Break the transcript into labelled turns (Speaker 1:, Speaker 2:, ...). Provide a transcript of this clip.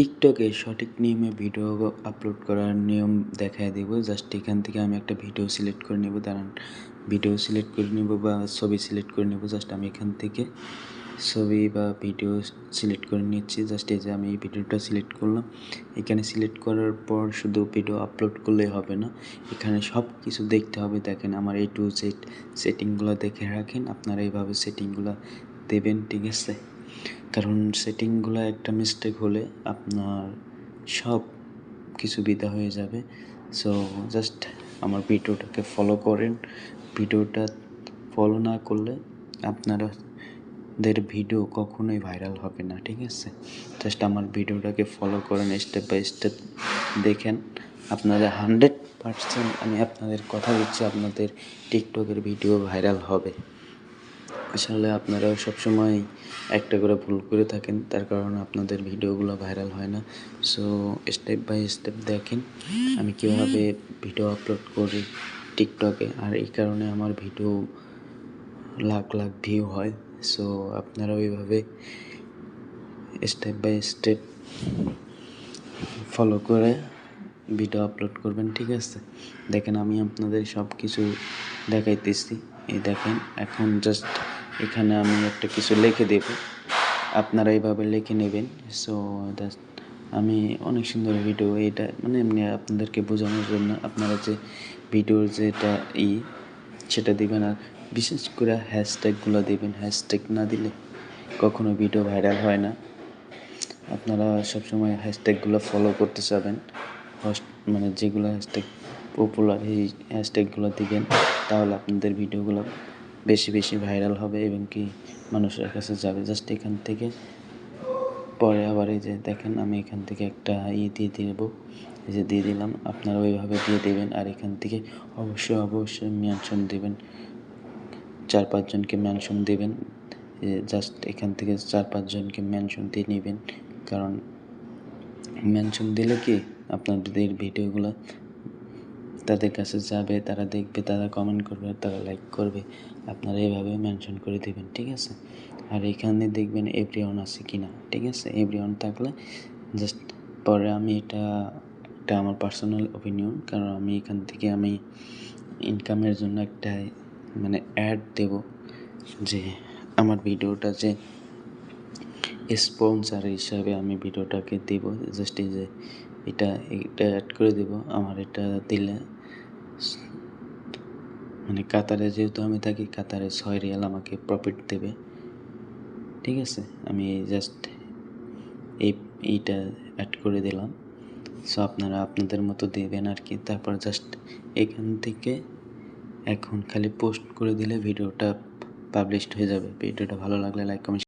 Speaker 1: টিকটকে সঠিক নিয়মে ভিডিও আপলোড করার নিয়ম দেখায় দেবো। জাস্ট এখান থেকে আমি একটা ভিডিও সিলেক্ট করে নেব, দাঁড়ান। ভিডিও সিলেক্ট করে নেব বা ছবি সিলেক্ট করে নেব, জাস্ট আমি এখান থেকে ছবি বা ভিডিও সিলেক্ট করে নিচ্ছি। জাস্ট এই যে আমি এই ভিডিওটা সিলেক্ট করলাম। এখানে সিলেক্ট করার পর শুধু ভিডিও আপলোড করলেই হবে না, এখানে সব কিছু দেখতে হবে। দেখেন আমার এই টু জেড সেটিংগুলো দেখে রাখেন, আপনারা এইভাবে সেটিংগুলো দেবেন, ঠিক আছে? কারণ সেটিংগুলো একটা মিস্টেক হলে আপনার সব কিছু বিদা হয়ে যাবে। সো জাস্ট আমার ভিডিওটাকে ফলো করেন। ভিডিওটা ফলো না করলে আপনারাদের ভিডিও কখনোই ভাইরাল হবে না, ঠিক আছে? জাস্ট আমার ভিডিওটাকে ফলো করেন স্টেপ বাই স্টেপ দেখেন। আপনারা হান্ড্রেড পার্সেন্ট আমি আপনাদের কথা দিচ্ছি, আপনাদের টিকটকের ভিডিও ভাইরাল হবে। আসলে আপনারা সবসময় একটা করে ভুল করে থাকেন, তার কারণে আপনাদের ভিডিওগুলো ভাইরাল হয় না। সো স্টেপ বাই স্টেপ দেখেন, আমি কীভাবে ভিডিও আপলোড করি টিকটকে আর এই কারণে আমার ভিডিও লাখ লাখ ভিউ হয়। সো আপনারা ওইভাবে স্টেপ বাই স্টেপ ফলো করে ভিডিও আপলোড করবেন, ঠিক আছে? দেখেন, আমি আপনাদের সব কিছু দেখাইতেছি। এই দেখেন, এখন জাস্ট এখানে আমি একটা কিছু লিখে দেব। আপনারা এইভাবে লিখে নেবেন। সো জাস্ট আমি অনেক সুন্দর ভিডিও এটা মানে এমনি আপনাদেরকে বোঝানোর জন্য আপনারা যে ভিডিওর যেটা ই, সেটা দিবেন আর বিশেষ করে হ্যাশট্যাগুলো দেবেন। হ্যাশট্যাগ না দিলে কখনো ভিডিও ভাইরাল হয় না। আপনারা সবসময় হ্যাশট্যাগুলো ফলো করতে চাবেন। মানে যেগুলো হ্যাশট্যাগ পপুলার এই হ্যাশট্যাগুলো দিবেন, তাহলে আপনাদের ভিডিওগুলো বেশি বেশি ভাইরাল হবে এবং কি মানুষের কাছে যাবে। জাস্ট এখান থেকে পরে আবার এই যে দেখেন, আমি এখান থেকে একটা ই দিয়ে দেবো। এই যে দিয়ে দিলাম, আপনারা ওইভাবে দিয়ে দেবেন আর এখান থেকে অবশ্যই অবশ্যই মেনশন দেবেন। চার পাঁচজনকে মেনশন দেবেন। জাস্ট এখান থেকে চার পাঁচজনকে মেনশন দিয়ে নেবেন। কারণ মেনশন দিলে কি আপনাদের ভিডিওগুলো তাদের কাছে যাবে, তারা দেখবে, তারা কমেন্ট করবে, তারা লাইক করবে। আপনারা এইভাবে মেনশন করে দেবেন, ঠিক আছে? আর এখানে দেখবেন এভরি অন আছে কি না ঠিক আছে? এভরি অন থাকলে জাস্ট পরে আমি এটা এটা আমার পার্সোনাল ওপিনিয়ন কারণ আমি এখান থেকে আমি ইনকামের জন্য একটা মানে অ্যাড দেব যে আমার ভিডিওটা যে স্পন্সার হিসাবে আমি ভিডিওটাকে দেব। জাস্ট এই যে এটা এটা অ্যাড করে দেব। আমার এটা দিলে মানে কাতারে যেহেতু আমি থাকি, কাতারে ছয় রিয়াল আমাকে প্রফিট দেবে। ঠিক আছে? আমি জাস্ট এই, এইটা অ্যাড করে দিলাম। সো আপনারা আপনাদের মতো দেবেন আর কি। তারপর জাস্ট এখান থেকে এখন খালি পোস্ট করে দিলে ভিডিওটা পাবলিশড হয়ে যাবে। ভিডিওটা ভালো লাগলে লাইক কমেন্ট